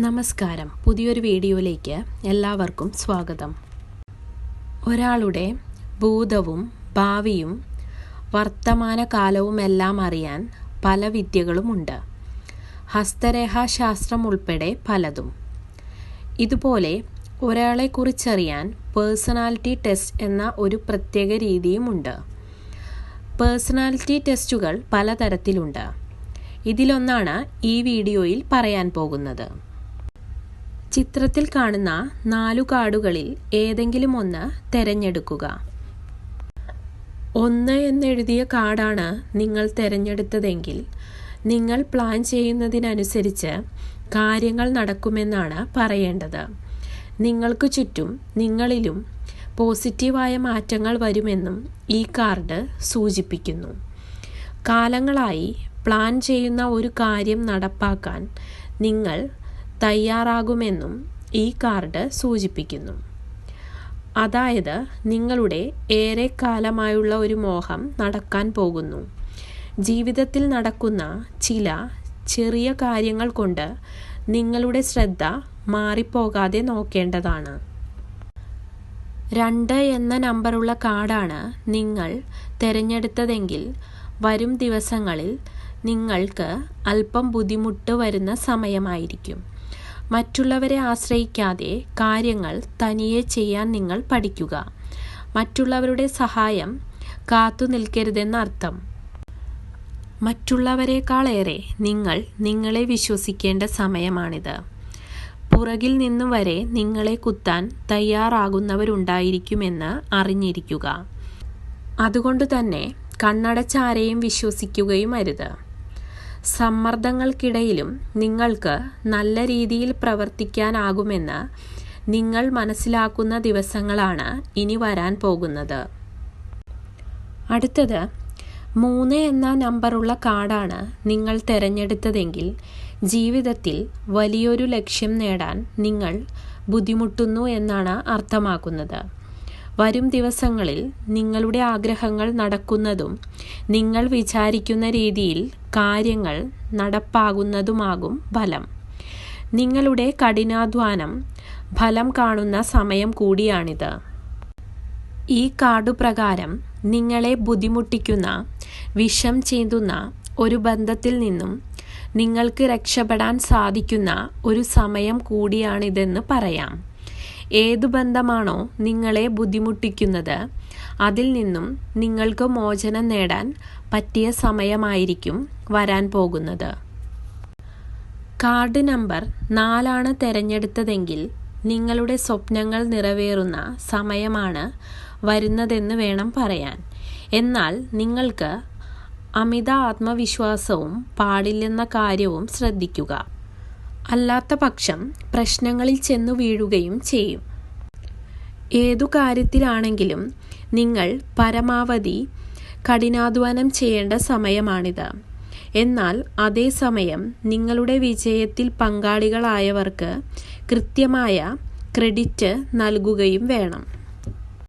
നമസ്കാരം. പുതിയൊരു വീഡിയോയിലേക്ക് എല്ലാവർക്കും സ്വാഗതം. ഒരാളുടെ ഭൂതവും ഭാവിയും വർത്തമാനകാലവും എല്ലാം അറിയാൻ പല വിദ്യകളുമുണ്ട് ഹസ്തരേഖാശാസ്ത്രം ഉൾപ്പെടെ പലതും. ഇതുപോലെ ഒരാളെക്കുറിച്ചറിയാൻ പേഴ്സണാലിറ്റി ടെസ്റ്റ് എന്ന ഒരു പ്രത്യേക രീതിയുമുണ്ട് പേഴ്സണാലിറ്റി ടെസ്റ്റുകൾ പലതരത്തിലുണ്ട്. ഇതിലൊന്നാണ് ഈ വീഡിയോയിൽ പറയാൻ പോകുന്നത്. ചിത്രത്തിൽ കാണുന്ന നാലു കാർഡുകളിൽ ഏതെങ്കിലും ഒന്ന് തിരഞ്ഞെടുക്കുക. ഒന്ന് എന്നെഴുതിയ കാർഡാണ് നിങ്ങൾ തിരഞ്ഞെടുത്തതെങ്കിൽ നിങ്ങൾ പ്ലാൻ ചെയ്യുന്നതിനനുസരിച്ച് കാര്യങ്ങൾ നടക്കുമെന്നാണ് പറയേണ്ടത്. നിങ്ങൾക്ക് ചുറ്റും നിങ്ങളിലും പോസിറ്റീവായ മാറ്റങ്ങൾ വരുമെന്നും ഈ കാർഡ് സൂചിപ്പിക്കുന്നു. കാലങ്ങളായി പ്ലാൻ ചെയ്യുന്ന ഒരു കാര്യം നടപ്പാക്കാൻ നിങ്ങൾ തയ്യാറാകുമെന്നും ഈ കാർഡ് സൂചിപ്പിക്കുന്നു. അതായത് നിങ്ങളുടെ ഏറെ കാലമായുള്ള ഒരു മോഹം നടക്കാൻ പോകുന്നു. ജീവിതത്തിൽ നടക്കുന്ന ചില ചെറിയ കാര്യങ്ങൾ കൊണ്ട് നിങ്ങളുടെ ശ്രദ്ധ മാറിപ്പോകാതെ നോക്കേണ്ടതാണ്. രണ്ട് എന്ന നമ്പറുള്ള കാർഡാണ് നിങ്ങൾ തിരഞ്ഞെടുത്തതെങ്കിൽ വരും ദിവസങ്ങളിൽ നിങ്ങൾക്ക് അല്പം ബുദ്ധിമുട്ട് വരുന്ന സമയമായിരിക്കും. മറ്റുള്ളവരെ ആശ്രയിക്കാതെ കാര്യങ്ങൾ തനിയെ ചെയ്യാൻ നിങ്ങൾ പഠിക്കുക. മറ്റുള്ളവരുടെ സഹായം കാത്തു നിൽക്കരുതെന്നർത്ഥം മറ്റുള്ളവരെക്കാളേറെ നിങ്ങൾ നിങ്ങളെ വിശ്വസിക്കേണ്ട സമയമാണിത്. പുറകിൽ നിന്നും വരെ നിങ്ങളെ കുത്താൻ തയ്യാറാകുന്നവരുണ്ടായിരിക്കുമെന്ന് അറിഞ്ഞിരിക്കുക. അതുകൊണ്ട് തന്നെ കണ്ണടച്ചാരെയും വിശ്വസിക്കുകയും അരുത്. സമ്മർദ്ദങ്ങൾക്കിടയിലും നിങ്ങൾക്ക് നല്ല രീതിയിൽ പ്രവർത്തിക്കാനാകുമെന്ന് നിങ്ങൾ മനസ്സിലാക്കുന്ന ദിവസങ്ങളാണ് ഇനി വരാൻ പോകുന്നത്. അടുത്തത് മൂന്ന് എന്ന നമ്പറുള്ള കാർഡാണ് നിങ്ങൾ തിരഞ്ഞെടുത്തതെങ്കിൽ ജീവിതത്തിൽ വലിയൊരു ലക്ഷ്യം നേടാൻ നിങ്ങൾ ബുദ്ധിമുട്ടുന്നു എന്നാണ് അർത്ഥമാക്കുന്നത്. വരും ദിവസങ്ങളിൽ നിങ്ങളുടെ ആഗ്രഹങ്ങൾ നടക്കുന്നതും നിങ്ങൾ വിചാരിക്കുന്ന രീതിയിൽ കാര്യങ്ങൾ നടപ്പാകുന്നതുമാകും ഫലം. നിങ്ങളുടെ കഠിനാധ്വാനം ഫലം കാണുന്ന സമയം കൂടിയാണിത്. ഈ കാർഡു പ്രകാരം നിങ്ങളെ ബുദ്ധിമുട്ടിക്കുന്ന വിഷം ചീന്തുന്ന ഒരു ബന്ധത്തിൽ നിന്നും നിങ്ങൾക്ക് രക്ഷപ്പെടാൻ സാധിക്കുന്ന ഒരു സമയം കൂടിയാണിതെന്ന് പറയാം. ഏതു ബന്ധമാണോ നിങ്ങളെ ബുദ്ധിമുട്ടിക്കുന്നത് അതിൽ നിന്നും നിങ്ങൾക്ക് മോചനം നേടാൻ പറ്റിയ സമയമായിരിക്കും വരാൻ പോകുന്നത്. കാർഡ് നമ്പർ നാലാണ് തിരഞ്ഞെടുത്തതെങ്കിൽ നിങ്ങളുടെ സ്വപ്നങ്ങൾ നിറവേറുന്ന സമയമാണ് വരുന്നതെന്ന് വേണം പറയാൻ. എന്നാൽ നിങ്ങൾക്ക് അമിത ആത്മവിശ്വാസവും പാടില്ലെന്ന കാര്യവും ശ്രദ്ധിക്കുക. അല്ലാത്ത പക്ഷം പ്രശ്നങ്ങളിൽ ചെന്നു വീഴുകയും ചെയ്യും. ഏതു കാര്യത്തിലാണെങ്കിലും നിങ്ങൾ പരമാവധി കഠിനാധ്വാനം ചെയ്യേണ്ട സമയമാണിത്. എന്നാൽ അതേസമയം നിങ്ങളുടെ വിജയത്തിൽ പങ്കാളികളായവർക്ക് കൃത്യമായ ക്രെഡിറ്റ് നൽകുകയും വേണം.